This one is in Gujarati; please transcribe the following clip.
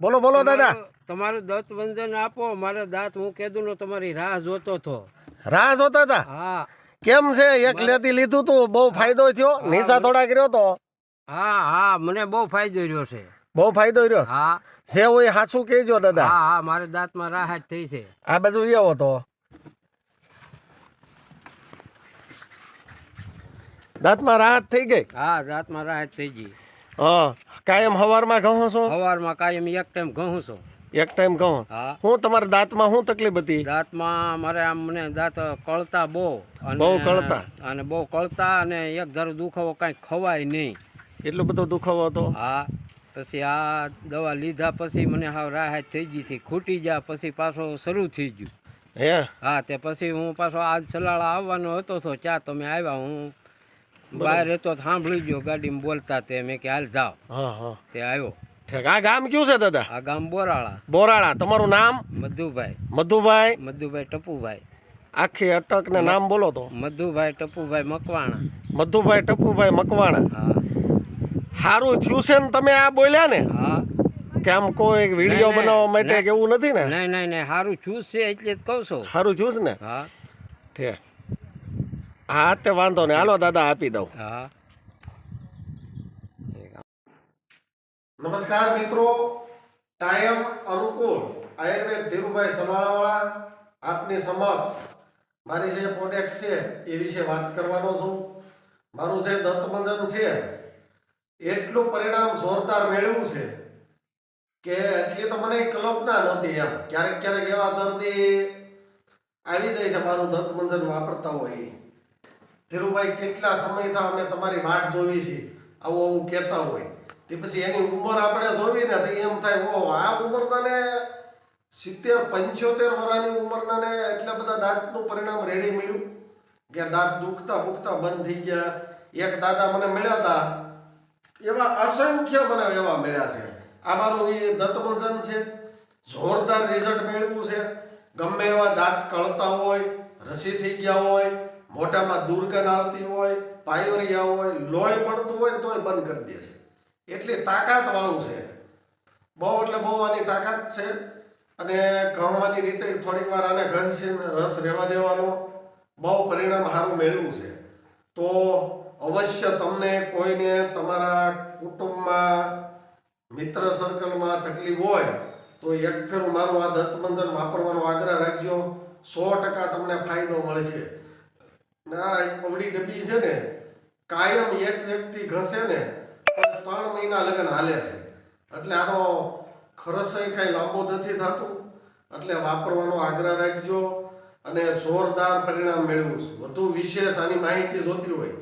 બોલો બોલો દાદા. તમારું- દત્ત વંદન આપો મારે દાંત હું કેદું નો તમારી રાહ જોતો હતો. રાહ જોતા હતા હા. કેમ છે? એક લેતી લીધું તું બહુ ફાયદો થયો. નિશા થોડા કર્યો તો. હા હા મને બહુ ફાયદો રહ્યો છે. બહુ ફાયદો રહ્યો હા. જે હોય હાચું કહેજો દાદા. હા હા મારે દાંતમાં રાહત થઈ છે. આ બધું એવો તો. દાંતમાં રાહત થઈ ગઈ? હા દાંતમાં રાહત થઈ ગઈ. હા. કાયમ હવારમાં ઘઉં છો? સવારમાં કાયમ એક ટાઈમ ઘઉં છું. એક ટાઈમ ઘઉં? હા. હું તમારા દાંતમાં શું તકલીફ હતી? દાંતમાં મારે આમ મને દાંત કળતા બહુ. અને બહુ કળતા? અને બહુ કળતા અને એક ધારો દુખાવો કાંઈ ખવાય નહીં. એટલો બધો દુખાવો હતો? હા. પછી આ દવા લીધા પછી મને હાવ રાહત થઈ ગઈ હતી. ખૂટી જા પછી પાછો શરૂ થઈ ગયું. હે? હા તે પછી હું પાછો આજ સલાળા આવવાનો હતો તો ચા તમે આવ્યા. હું બહાર હતો તો સાંભળી ગયો ગાડીમાં બોલતા તે મેં કે હાલ જાઓ. હા હા. તે આવ્યો. ઠીક. આ ગામ કયું છે દાદા? આ ગામ બોરાળા. બોરાળા. તમારું નામ? મધુભાઈ. મધુભાઈ? મધુભાઈ ટપુભાઈ. આખી અટક ને નામ બોલો તો. મધુભાઈ ટપુભાઈ મકવાણા. મધુભાઈ ટપુભાઈ મકવાણા. હા. સારું થયું છે ને તમે આ બોલ્યા ને? હા. કે આમ કોઈ વીડિયો બનાવવા માટે કે એવું નથી ને? નહીં નહીં નહીં સારું થયું છે એટલે જ કહું છું. સારું થયું છે ને? હા. ઠીક. હા તે વાંધો નહીં. હાલો દાદા આપી દઉં. હા. નમસ્કાર મિત્રો. ટાઈમ અનુકૂળ. આયુર્વેદ ધીરુભાઈ સમાળાવાળા આપની સમક્ષ મારી જે પ્રોડક્ટ છે એ વિશે વાત કરવાનો છું. મારું જે દત્તમંજન છે એટલું પરિણામ જોરદાર મેળવ્યું છે કે એટલી તો મને કલ્પના નહોતી એમ. ક્યારેક ક્યારેક એવા દર્દી આવી જાય છે મારું દત્તમંજન વાપરતા હોય. ઈ. ધીરુભાઈ, કેટલા સમયથી અમે તમારી વાટ જોવી છે? આવું આવું કહેતા હોય. તે પછી એની ઉંમર આપણે જોવી ને તો એમ થાય ઓ આ ઉંમરનાને સિત્તેર, પંચોતેર વર્ષની ઉંમરનાને એટલા બધા દાંતનું પરિણામ રેડી મળ્યું? કે દાંત દુખતા ભૂખતા બંધ થઈ ગયા. એક દાદા મને મળ્યા હતા એવા અસંખ્ય મને એવા મળ્યા છે. આ મારું એ દંતમંજન છે. જોરદાર રિઝલ્ટ મેળવ્યું છે. ગમે એવા દાંત કળતા હોય, રસી થઈ ગયા હોય મોઢામાં દુર્ગંધ આવતી હોય પાયરિયા હોય, લોહી પડતું હોય તોય બંધ કરી દે છે. એટલી તાકાત વાળું છે. બહુ એટલે બહુ આની તાકાત છે. અને કહવાની રીતે થોડીક વાર આને ઘનશે રસ રહેવા દેવાનો. બહુ પરિણામ સારું મેળવ્યું છે. તો અવશ્ય તમને કોઈને તમારા કુટુંબમાં, મિત્ર સર્કલમાં તકલીફ હોય, તો એક ફેરું મારું આ દત્તમંજન વાપરવાનો આગ્રહ રાખજો. સો ટકા તમને ફાયદો મળશે. ના અવડી ડબ્બી છે ને, કાયમ એક વ્યક્તિ ઘસે ને ત્રણ મહિના લગ્ન હાલે છે. એટલે આનો ખરસય કાંઈ લાંબો નથી થતું. એટલે વાપરવાનો આગ્રહ રાખજો અને જોરદાર પરિણામ મેળવું. વધુ વિશેષ આની માહિતી જોતી હોય